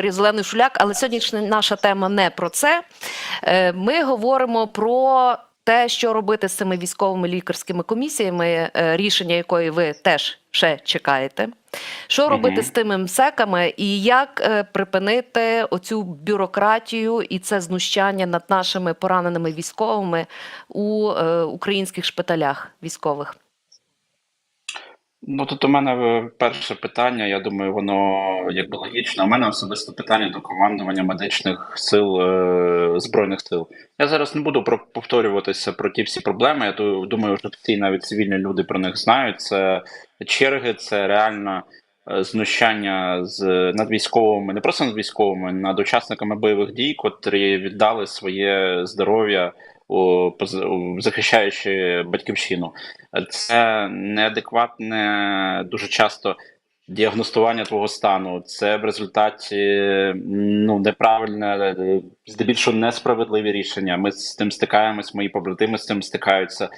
Зелений Шуляк, але сьогоднішня наша тема не про це. Е, Ми говоримо про те, що робити з цими військовими лікарськими комісіями, е, рішення якої ви теж ще чекаєте. Що робити Мгм. з тими МСЕКами і як е, припинити оцю бюрократію і це знущання над нашими пораненими військовими у українських шпиталях військових? Ну тут у мене е, перше питання. Я думаю, воно якби логічно. У мене особисто питання до командування медичних сил е, збройних сил. Я зараз не буду про повторюватися про ті всі проблеми. Я ду- думаю, що всі навіть цивільні люди про них знають. Це черги, це реально е, знущання з над військовими, не просто над військовими, над учасниками бойових дій, котрі віддали своє здоров'я захищаючи батьківщину. Це неадекватне дуже часто діагностування твого стану. Це в результаті ну неправильне, здебільшого несправедливі рішення. Ми з тим стикаємось, мої побратими з цим стикаються.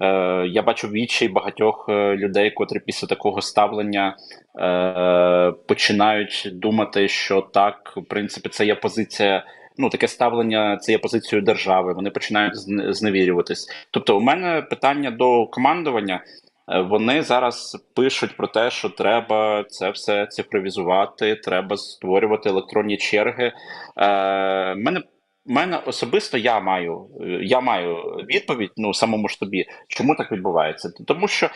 Е, я бачу відчай багатьох е, людей, котрі після такого ставлення е, починають думати, що так, в принципі, це є позиція. Ну, таке ставлення це є позицією держави. Вони починають зн- зневірюватись. Тобто, у мене питання до командування. Е, Вони зараз пишуть про те, що треба це все цифровізувати, треба створювати електронні черги. Е, мене мене особисто я маю я маю відповідь ну самому ж тобі, чому так відбувається? Тому що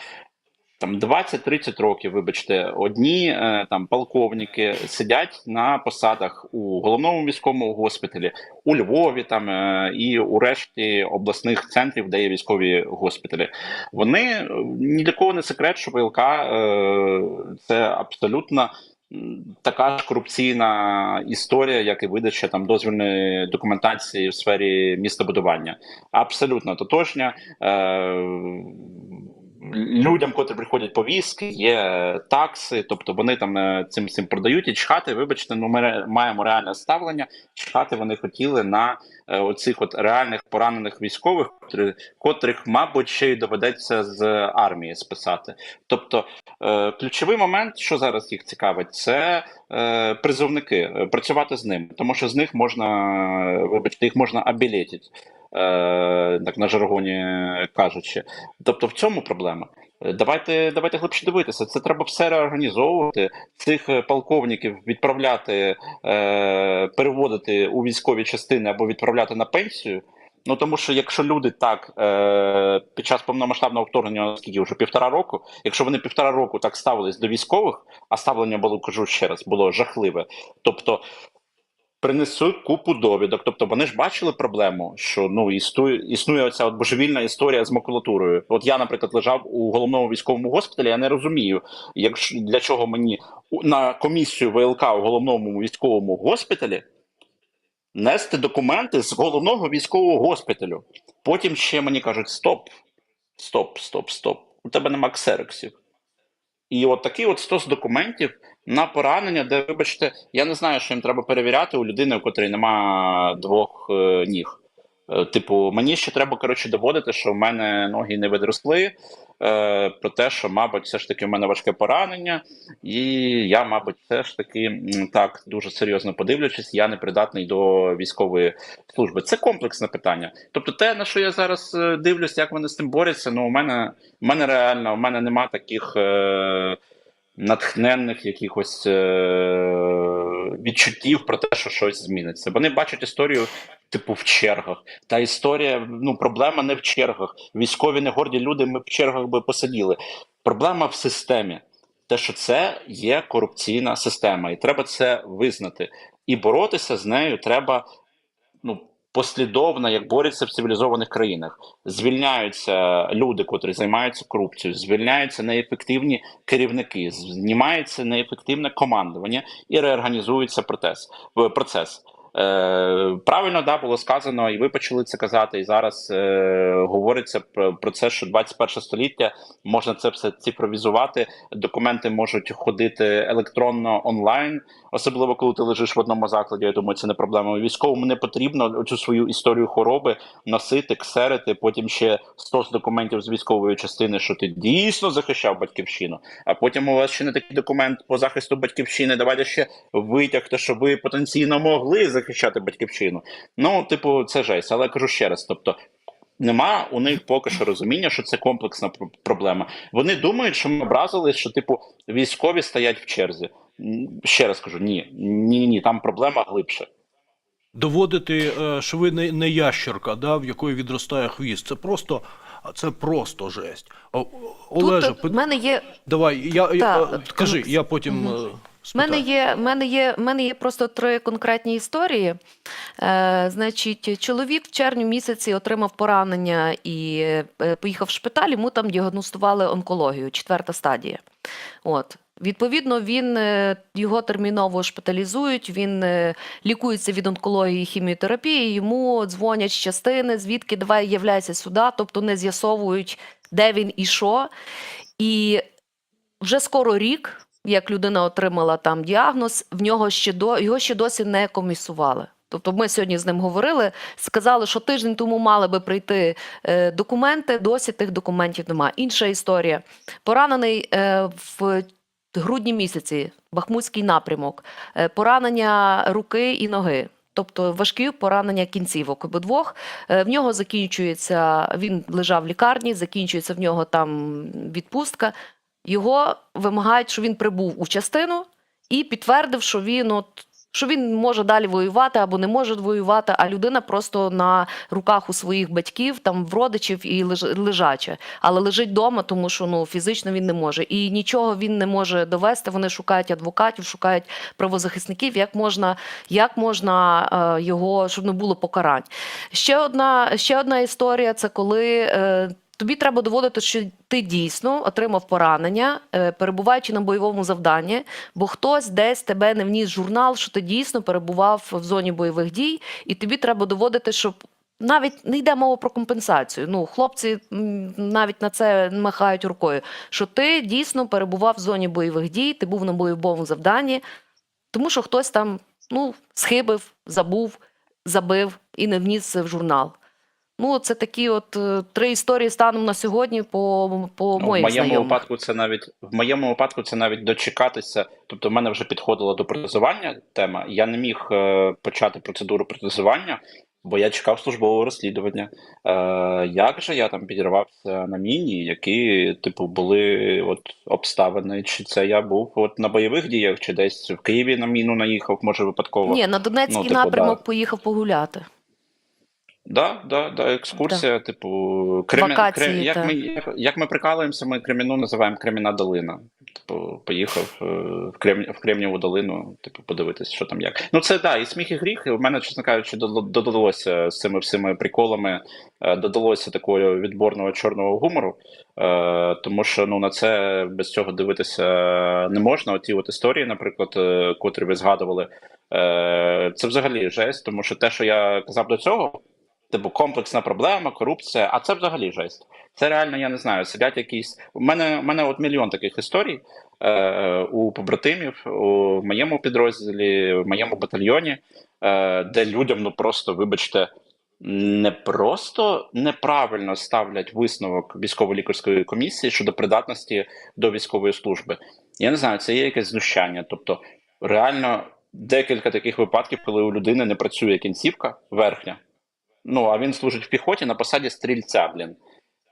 там 20-30 років, вибачте, одні е, там полковники сидять на посадах у головному військовому госпіталі у Львові, там е, і у решті обласних центрів, де є військові госпіталі. Вони е, ні для кого не секрет, що ВЛК це абсолютно. Така ж корупційна історія, як і видача там дозвільної документації в сфері містобудування, абсолютно тотожня. Е, людям, котрі приходять повістки, є такси, тобто вони там е, цим цим продають і чхати. Вибачте, ну ми маємо реальне ставлення. Чхати вони хотіли на е, оцих от реальних поранених військових, котрі, котрих, мабуть, ще й доведеться з армії списати. Тобто, е, ключовий момент, що зараз їх цікавить, це призовники, працювати з ними, тому що з них можна, вибачте, їх можна абілетити. Е, так на жаргоні кажучи, тобто в цьому проблема. Давайте давайте глибше дивитися. Це треба все реорганізовувати. Цих е, полковників відправляти, е, переводити у військові частини або відправляти на пенсію. Ну тому що якщо люди так е, під час повномасштабного вторгнення, скільки вже півтора року, якщо вони півтора року так ставились до військових, а ставлення було кажу ще раз, було жахливе. Тобто принесуть купу довідок. Тобто вони ж бачили проблему, що ну існує, існує оця от божевільна історія з макулатурою. От я, наприклад, лежав у головному військовому госпіталі. Я не розумію, якщо для чого мені на комісію ВЛК у головному військовому госпіталі нести документи з головного військового госпіталю. Потім ще мені кажуть: стоп, стоп, стоп, стоп. У тебе нема ксероксів. І от такий от стос документів на поранення, де, вибачте, я не знаю, що їм треба перевіряти у людини, у котрій нема двох е, ніг. Е, типу, мені ще треба коротше доводити, що в мене ноги не відросли. Е, про те, що, мабуть, все ж таки в мене важке поранення, і я, мабуть, все ж таки так дуже серйозно подивлячись, я не придатний до військової служби. Це комплексне питання. Тобто, те, на що я зараз е, дивлюсь, як вони з тим борються, ну у мене у мене реально у мене нема таких е, натхненних якихось е, відчуттів про те, що щось зміниться. Вони бачать історію. Типу в чергах. Та історія, ну проблема не в чергах. Військові не горді люди. Ми в чергах би посиділи. Проблема в системі. Те, що це є корупційна система, і треба це визнати. І боротися з нею треба ну, послідовно, як борються в цивілізованих країнах. Звільняються люди, котрі займаються корупцією, звільняються неефективні керівники, знімається неефективне командування і реорганізується процес. Е, правильно да, було сказано, і ви почали це казати. І зараз е, говориться про, про це, що 21 століття можна це все цифровізувати. Документи можуть ходити електронно онлайн, особливо коли ти лежиш в одному закладі. Я думаю, це не проблема. Військовому не потрібно цю свою історію хвороби носити, ксерити. Потім ще 100 документів з військової частини, що ти дійсно захищав батьківщину. А потім у вас ще не такий документ по захисту батьківщини. Давайте ще витягти, що ви потенційно могли захищати батьківщину. Ну, типу, це жесть. Але я кажу ще раз: тобто. Нема у них поки що розуміння, що це комплексна проблема. Вони думають, що ми образились, що типу військові стоять в черзі. Ще раз кажу: ні, ні, ні, там проблема глибше. Доводити, е, що ви не, не ящерка, да, в якої відростає хвіст. Це просто, це просто жесть. Олеже, Тут пи- мене є давай, я, я Так. е, кажи, я потім Мгм. Спитаю. мене є, мене є, мене є просто три конкретні історії. Е, значить, чоловік в червні місяці отримав поранення і е, поїхав в шпиталь. Йому там діагностували онкологію, четверта стадія. От. Відповідно, він е, його терміново шпиталізують. Він е, лікується від онкології хіміотерапії. Йому дзвонять з частини, звідки давай являйся сюди, тобто не з'ясовують, де він і що. І вже скоро рік, як людина отримала там діагноз, в нього ще до його ще досі не комісували. Тобто ми сьогодні з ним говорили, сказали, що тиждень тому мали би прийти е, документи, досі тих документів немає. Інша історія. Поранений е, в грудні місяці, Бахмутський напрямок, е, поранення руки і ноги. Тобто важкі поранення кінцівок обидвох. Е, В нього закінчується, він лежав в лікарні, закінчується в нього там відпустка. Його вимагають, що він прибув у частину і підтвердив, що він от. Що він може далі воювати або не може воювати, а людина просто на руках у своїх батьків, там в родичів і леж- лежача, але лежить вдома, тому що ну фізично він не може. І нічого він не може довести. Вони шукають адвокатів, шукають правозахисників, як можна, як можна е, його, щоб не було покарань. Ще одна, ще одна історія це коли. Тобі треба доводити, що ти дійсно отримав поранення, е, перебуваючи на бойовому завданні, бо хтось десь тебе не вніс журнал, що ти дійсно перебував в зоні бойових дій, і тобі треба доводити, щоб навіть не йде мова про компенсацію. Ну, хлопці навіть на це махають рукою, що ти дійсно перебував в зоні бойових дій, ти був на бойовому завданні, тому що хтось там ну, схибив, забув, забив і не вніс в журнал. Ну, це такі от е, три історії станом на сьогодні по, по Ну, в моєму знайомих. випадку це навіть в моєму випадку це навіть дочекатися. Тобто, в мене вже підходила до протезування тема. Я не міг е, почати процедуру протезування, бо я чекав службового розслідування. Е, як же я там підірвався на міні, які, типу, були от обставини? Чи це я був от на бойових діях, чи десь в Києві на міну наїхав, може випадково? Ні, на Донецький Ну, типу, напрямок да. поїхав погуляти. Да, да, да, екскурсія, типу, кремі... Вакації, кре- як, ми, як, як ми прикалуємося, ми Креміну називаємо Креміна долина. Типу, поїхав е, в, Крем... в Кремніву долину, типу, подивитись, що там як. Ну, це да, і сміх, і гріх. І в мене, чесно кажучи, додалося з цими всіми приколами, е, додалося такого відборного чорного гумору. Е, тому що ну, на це без цього дивитися не можна. Оті от історії, наприклад, котрі ви згадували, це взагалі жесть, тому що те, що я казав до цього. Типу комплексна проблема, корупція, а це взагалі жесть. Це реально, я не знаю, сидять якісь. У мене, у мене от мільйон таких історій е, у побратимів, у моєму підрозділі, в моєму батальйоні, е, де людям, ну просто, вибачте, не просто неправильно ставлять висновок військово-лікарської комісії щодо придатності до військової служби. Я не знаю, це є якесь знущання. Тобто, реально декілька таких випадків, коли у людини не працює кінцівка верхня. Ну, а він служить в піхоті на посаді стрільця, блін.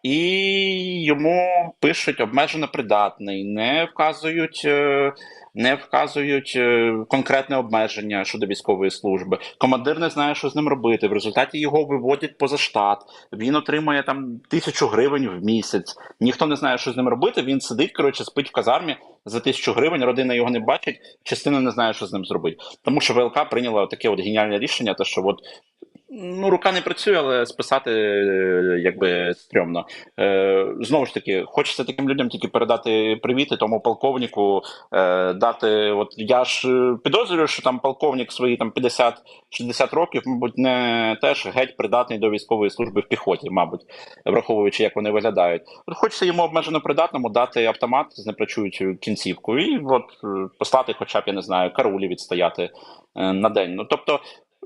І йому пишуть обмежено придатний, не вказують, е, не вказують е, конкретне обмеження щодо військової служби. Командир не знає, що з ним робити. В результаті його виводять поза штат. Він отримує там тисячу гривень в місяць. Ніхто не знає, що з ним робити. Він сидить, коротше, спить в казармі за тисячу гривень. Родина його не бачить, частина не знає, що з ним зробити. Тому що ВЛК прийняла таке от геніальне рішення, те, що от Ну, рука не працює, але списати е, якби стрьомно. Е, знову ж таки, хочеться таким людям тільки передати привіт і тому полковнику, е, дати. От я ж е, підозрюю, що там полковник свої там 50-60 років, мабуть, не теж геть придатний до військової служби в піхоті, мабуть, враховуючи, як вони виглядають. От хочеться йому обмежено придатному дати автомат з непрацюючою кінцівкою, і от е, послати, хоча б я не знаю, караулі відстояти на день. Ну тобто.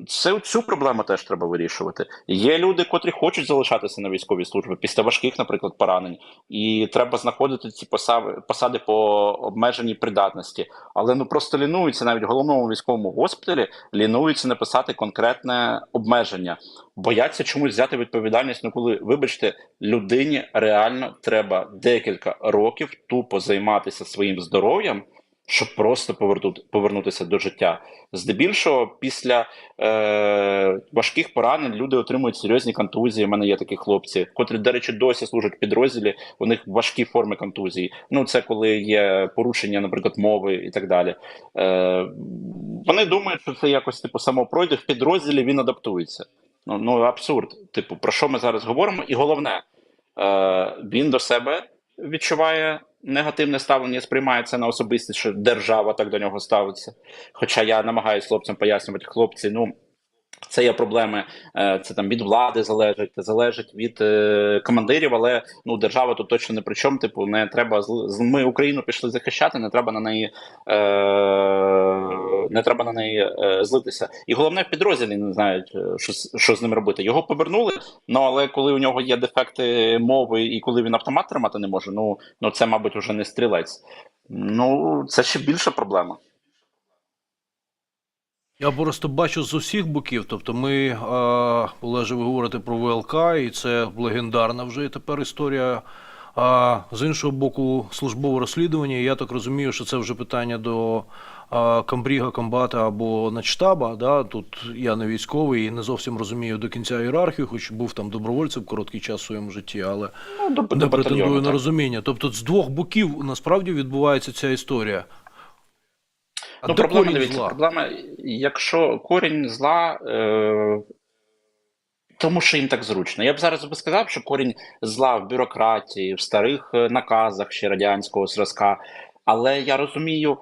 Це цю проблему теж треба вирішувати. Є люди, котрі хочуть залишатися на військовій службі після важких, наприклад, поранень, і треба знаходити ці посади, посади по обмеженій придатності. Але ну просто лінуються навіть в головному військовому госпіталі, лінуються написати конкретне обмеження, бояться чомусь взяти відповідальність. Ну коли, вибачте, людині реально треба декілька років тупо займатися своїм здоров'ям. Щоб просто повернути, повернутися до життя. Здебільшого, після е, важких поранень люди отримують серйозні контузії. У мене є такі хлопці, котрі, до речі, досі служать підрозділі. У них важкі форми контузії. Ну, це коли є порушення, наприклад, мови і так далі. Е, вони думають, що це якось типу само пройде в підрозділі. Він адаптується. Ну, ну абсурд. Типу, про що ми зараз говоримо? І головне, е, він до себе відчуває негативне ставлення, сприймається на особистість, що держава так до нього ставиться. Хоча я намагаюся хлопцям пояснювати, хлопці, ну. Це є проблеми, е, це там від влади залежить, залежить від е, командирів, але ну держава тут точно не при чому. Типу, не треба Ми Україну пішли захищати, не треба на неї е, не треба на неї е, злитися. І головне в підрозділі не знають, е, що, що з ним робити. Його повернули. Ну але коли у нього є дефекти мови, і коли він автомат тримати не може, ну ну це, мабуть, вже не стрілець. Ну це ще більша проблема. Я просто бачу з усіх боків. Тобто, ми, е, Олеже, ви говорите про ВЛК, і це легендарна вже тепер історія. А з іншого боку, службове розслідування. Я так розумію, що це вже питання до а, комбріга, комбата або начштаба. Да? Тут я не військовий і не зовсім розумію до кінця ієрархію, хоч був там добровольцем короткий час у своєму житті, але Ну, до, не до претендую на розуміння. Тобто, з двох боків насправді відбувається ця історія. А Ну, проблема, дивіться, проблема, якщо корінь зла, е, тому що їм так зручно. Я б зараз би сказав, що корінь зла в бюрократії, в старих е, наказах ще радянського зразка. Але я розумію,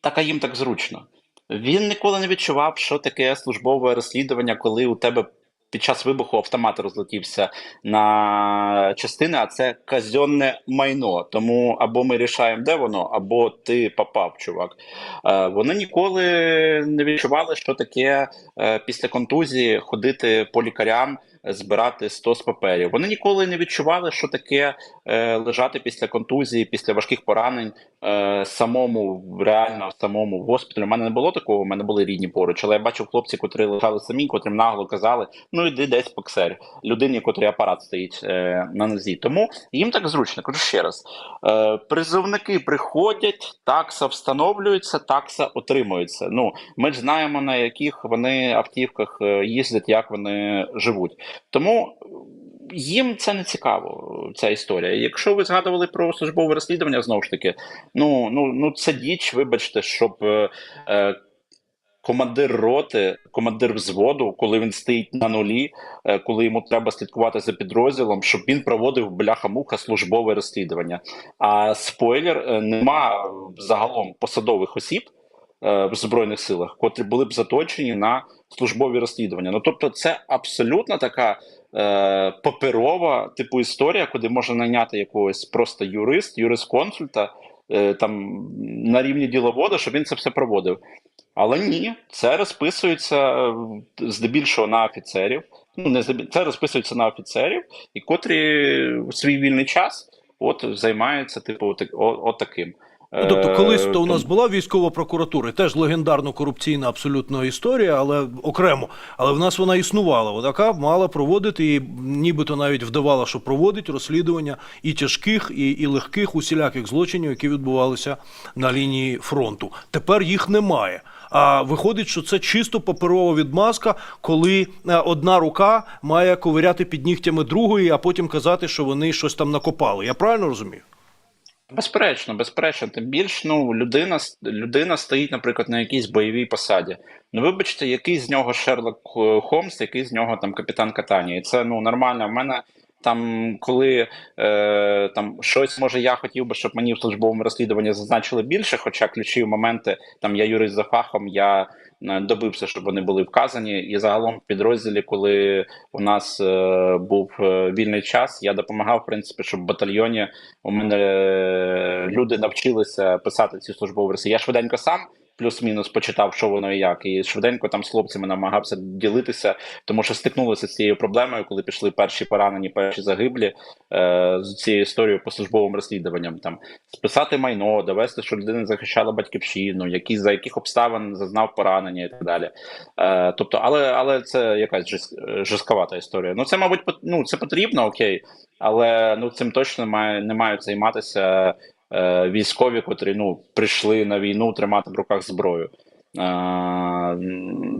так а їм так зручно. Він ніколи не відчував, що таке службове розслідування, коли у тебе під час вибуху автомат розлетівся на частини, а це казенне майно. Тому або ми рішаємо, де воно, або ти попав, чувак. Е, Вони ніколи не відчували, що таке е, після контузії ходити по лікарям, збирати 100 з паперів. Вони ніколи не відчували, що таке е, лежати після контузії, після важких поранень е, самому реально самому в госпіталі. У мене не було такого, у мене були рідні поруч, але я бачив хлопців, котрі лежали самі, котрим нагло казали: ну йди десь поксерь людині, котрій апарат стоїть е, на нозі. Тому їм так зручно. Кажу ще раз: е, призовники приходять, такса встановлюється, такса отримується. Ну ми ж знаємо на яких вони автівках е, їздять, як вони живуть. Тому їм це не цікаво, ця історія. Якщо ви згадували про службове розслідування, знову ж таки, ну ну ну це діч, вибачте, щоб. е, е, Командир роти, командир взводу, коли він стоїть на нулі, е, коли йому треба слідкувати за підрозділом, щоб він проводив бляха-муха службове розслідування. А спойлер, е, нема загалом посадових осіб в збройних силах, котрі були б заточені на службові розслідування. Ну тобто, це абсолютно така е, паперова типу історія, куди можна найняти якогось просто юрист, юрист-консульта е, там на рівні діловода, щоб він це все проводив. Але ні, це розписується е, здебільшого на офіцерів. Ну не здебіль- це розписується на офіцерів, і котрі в свій вільний час от займаються, типу, от, от таким. Ну, тобто, колись Е, то у нас була військова прокуратура, теж легендарно корупційна абсолютно історія, але окремо. Але в нас вона існувала. Вона така мала проводити і нібито навіть вдавала, що проводить розслідування і тяжких, і, і легких усіляких злочинів, які відбувалися на лінії фронту. Тепер їх немає. А виходить, що це чисто паперова відмазка, коли е, одна рука має ковиряти під нігтями другої, а потім казати, що вони щось там накопали. Я правильно розумію? Безперечно, безперечно. Тим більш ну людина людина стоїть, наприклад, на якійсь бойовій посаді. Ну, вибачте, який з нього Шерлок Холмс, який з нього там капітан Катані. І це ну нормально. В мене там, коли е, там щось може, я хотів би, щоб мені в службовому розслідуванні зазначили більше, хоча ключові моменти там я юрист за фахом, я е, добився, щоб вони були вказані. І загалом в підрозділі, коли у нас е, був е, вільний час, я допомагав в принципі, щоб в батальйоні у мене е, люди навчилися писати ці службові версії. Я швиденько сам плюс-мінус почитав, що воно і як, і швиденько там з хлопцями намагався ділитися, тому що стикнулися з цією проблемою, коли пішли перші поранені, перші загиблі е, з цією історією по службовим розслідуванням. Там списати майно, довести, що людина захищала батьківщину, які за яких обставин зазнав поранення і так далі. Е, тобто, але але це якась жорст- жорстковата історія. Ну це, мабуть, ну, це потрібно, окей, але ну цим точно має, не мають займатися е, військові, котрі ну прийшли на війну тримати в руках зброю. Е,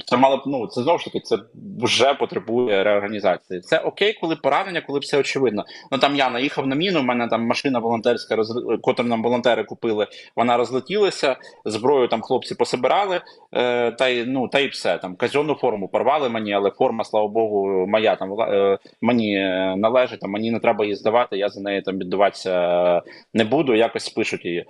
Це мало б ну це знову ж таки, це вже потребує реорганізації. Це окей, коли поранення, коли все очевидно. Ну там я наїхав на міну. У мене там машина волонтерська, роз... котру нам волонтери купили. Вона розлетілася, зброю там хлопці пособирали, е, та й ну та й все. Там казенну форму порвали мені, але форма, слава Богу, моя там е, мені е, належить, там мені не треба її здавати. Я за неї там віддуватися е, не буду, якось спишуть її. Е,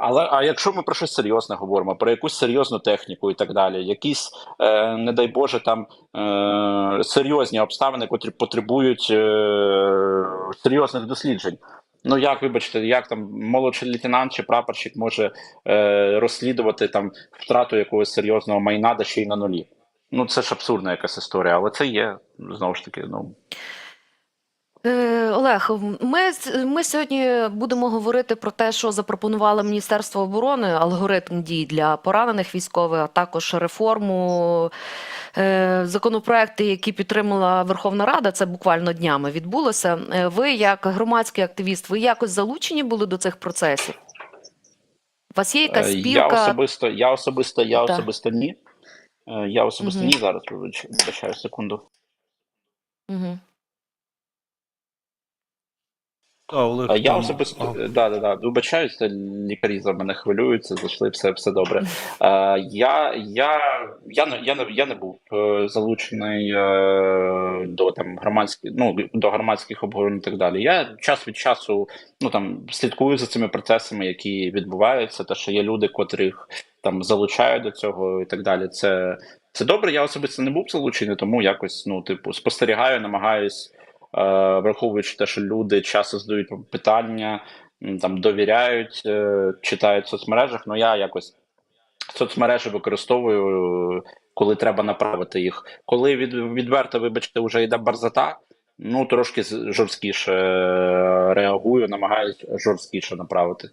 але а якщо ми про щось серйозне говоримо, про якусь серйозну техніку і так далі, якісь, е, не дай Боже, там е, серйозні обставини, котрі потребують е, серйозних досліджень. Ну як вибачте, як там молодший лейтенант чи прапорщик може е, розслідувати там втрату якогось серйозного майна, да ще й на нулі? Ну це ж абсурдна якась історія, але це є знову ж таки. Ну Олег, ми, ми сьогодні будемо говорити про те, що запропонувало Міністерство оборони, алгоритм дій для поранених військових, а також реформу. Е, Законопроекти, які підтримала Верховна Рада, це буквально днями відбулося. Е, Ви, як громадський активіст, ви якось залучені були до цих процесів? У вас є якась Е, спілка? Я особисто, я особисто, я Так. особисто ні. Е, Я особисто Мгм. ні зараз вибач- вибачаю секунду. Угу. Олег, А я там- особисто а, да, да, да, вибачаюся, лікарі за мене хвилюються, зайшли, все, все добре. Е, я, я, я, не, я, не, я не був е, залучений е, до там громадських, ну до громадських обговорень і так далі. Я час від часу ну там слідкую за цими процесами, які відбуваються, та що є люди, котрих там залучають до цього і так далі. Це, це добре. Я особисто не був залучений, тому якось ну, типу, спостерігаю, намагаюсь. Е, враховуючи те, що люди часто задають питання, там довіряють, е, читають в соцмережах. Ну я якось соцмережі використовую, коли треба направити їх. Коли від, відверто, вибачте, вже йде барзата. Ну трошки жорсткіше е, реагую, намагаюся жорсткіше направити.